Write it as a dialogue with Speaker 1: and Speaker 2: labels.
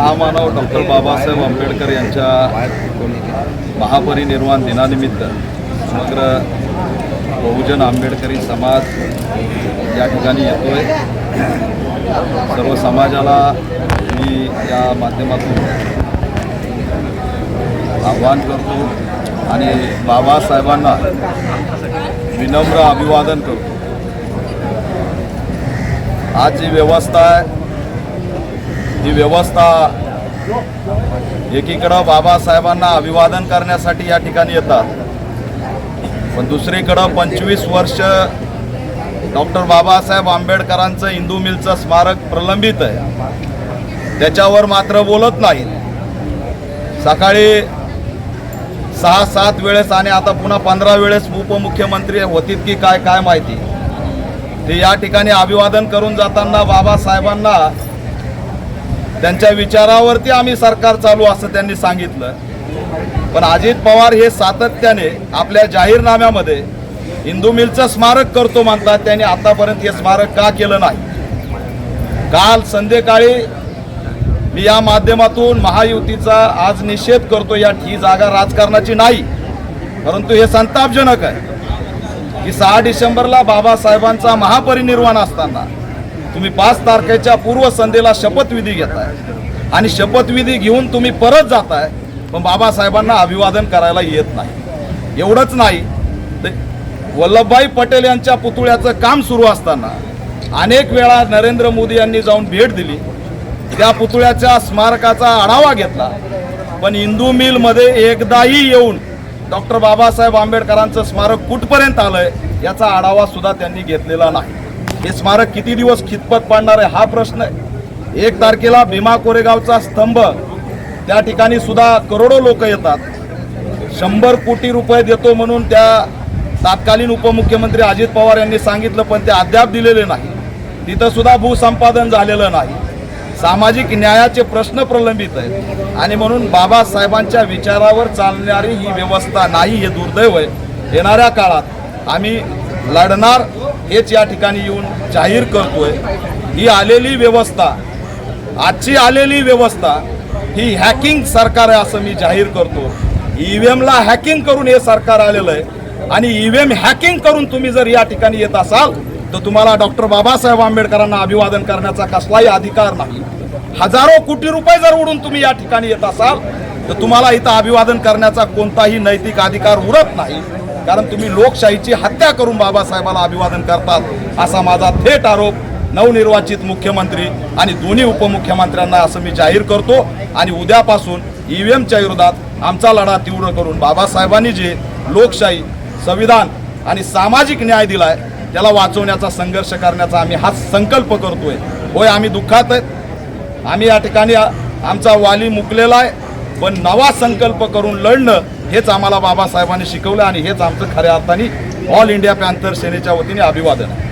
Speaker 1: महामानव डॉक्टर बाबासाहेब आंबेडकर यांच्या महापरिनिर्वाण दिनानिमित्त समग्र बहुजन आंबेडकरी समाज या ठिकाणी येतोय. सर्व समाजाला मी या माध्यमातून आव्हान करतो आणि बाबासाहेबांना विनम्र अभिवादन करतो. आज जी व्यवस्था आहे ही व्यवस्था एकीकडं बाबासाहेबांना अभिवादन करण्यासाठी या ठिकाणी येतात. पण दुसरीकडं पंचवीस वर्ष डॉक्टर बाबासाहेब आंबेडकरांचं इंदू मिलचं स्मारक प्रलंबित आहे. त्याच्यावर मात्र बोलत नाहीत. सकाळी सहा सात वेळेस आणि आता पुन्हा पंधरा वेळेस उपमुख्यमंत्री होतीत की काय काय माहिती? ते या ठिकाणी अभिवादन करून जाताना बाबासाहेबांना त्यांच्या विचारावरती आम्ही सरकार चालू असं त्यांनी सांगितलं. पण अजित पवार हे सातत्याने आपल्या जाहीरनाम्यामध्ये हिंदू मिलचं स्मारक करतो म्हणतात त्यांनी आतापर्यंत हे स्मारक का केलं नाही? काल संध्याकाळी मी या माध्यमातून महायुतीचा आज निषेध करतो या ही जागा राजकारणाची नाही. परंतु हे संतापजनक आहे की सहा डिसेंबरला बाबासाहेबांचा महापरिनिर्वाण असताना तुम्ही पाच तारखेच्या पूर्वसंध्येला शपथविधी घेताय. आणि शपथविधी घेऊन तुम्ही परत जाताय पण बाबासाहेबांना अभिवादन करायला येत नाही. एवढंच नाही ते वल्लभभाई पटेल यांच्या पुतळ्याचं काम सुरू असताना अनेक वेळा नरेंद्र मोदी यांनी जाऊन भेट दिली. त्या पुतळ्याच्या स्मारकाचा आढावा घेतला. पण इंदू मिलमध्ये एकदाही येऊन डॉक्टर बाबासाहेब आंबेडकरांचं स्मारक कुठपर्यंत आलंय याचा आढावा सुद्धा त्यांनी घेतलेला नाही. हे स्मारक किती दिवस खितपत पाडणार आहे हा प्रश्न आहे. एक तारखेला भीमा कोरेगावचा स्तंभ त्या ठिकाणी सुद्धा करोडो लोक येतात. शंभर कोटी रुपये देतो म्हणून त्या तत्कालीन उपमुख्यमंत्री अजित पवार यांनी सांगितलं पण ते अद्याप दिलेले नाही. तिथं सुद्धा भूसंपादन झालेलं नाही. सामाजिक न्यायाचे प्रश्न प्रलंबित आहेत. आणि म्हणून बाबासाहेबांच्या विचारावर चालणारी ही व्यवस्था नाही हे दुर्दैव आहे. येणाऱ्या काळात आम्ही लढणार हेच या ठिकाणी येऊन जाहीर करतोय. ही आलेली व्यवस्था आजची आलेली व्यवस्था ही हॅकिंग सरकार आहे असं मी जाहीर करतो. ई ईव्हीएमला हॅकिंग करून हे सरकार आलेलं आहे. आणि ई व्ही एम हॅकिंग करून तुम्ही जर या ठिकाणी येत असाल तर तुम्हाला डॉक्टर बाबासाहेब आंबेडकरांना अभिवादन करण्याचा कसलाही अधिकार नाही. हजारो कोटी रुपये जर उडून तुम्ही या ठिकाणी येत असाल तर तुम्हाला इथं अभिवादन करण्याचा कोणताही नैतिक अधिकार उरत नाही. कारण तुम्ही लोकशाहीची हत्या करून बाबासाहेबाला अभिवादन करतात असा माझा थेट आरोप नवनिर्वाचित मुख्यमंत्री आणि दोन्ही उपमुख्यमंत्र्यांना असं मी जाहीर करतो. आणि उद्यापासून ईव्हीएमच्या विरोधात आमचा लढा तीव्र करून बाबासाहेबांनी जे लोकशाही संविधान आणि सामाजिक न्याय दिलाय त्याला वाचवण्याचा संघर्ष करण्याचा आम्ही हा संकल्प करतोय. होय आम्ही दुःखात आहेत. आम्ही या ठिकाणी आमचा वाली मुकलेला आहे. पण नवा संकल्प करून लढणं हेच आम्हाला बाबासाहेबांनी शिकवलं आणि हेच आमचं खऱ्या अर्थाने ऑल इंडिया पॅन्थर सेनेच्या वतीने अभिवादन आहे.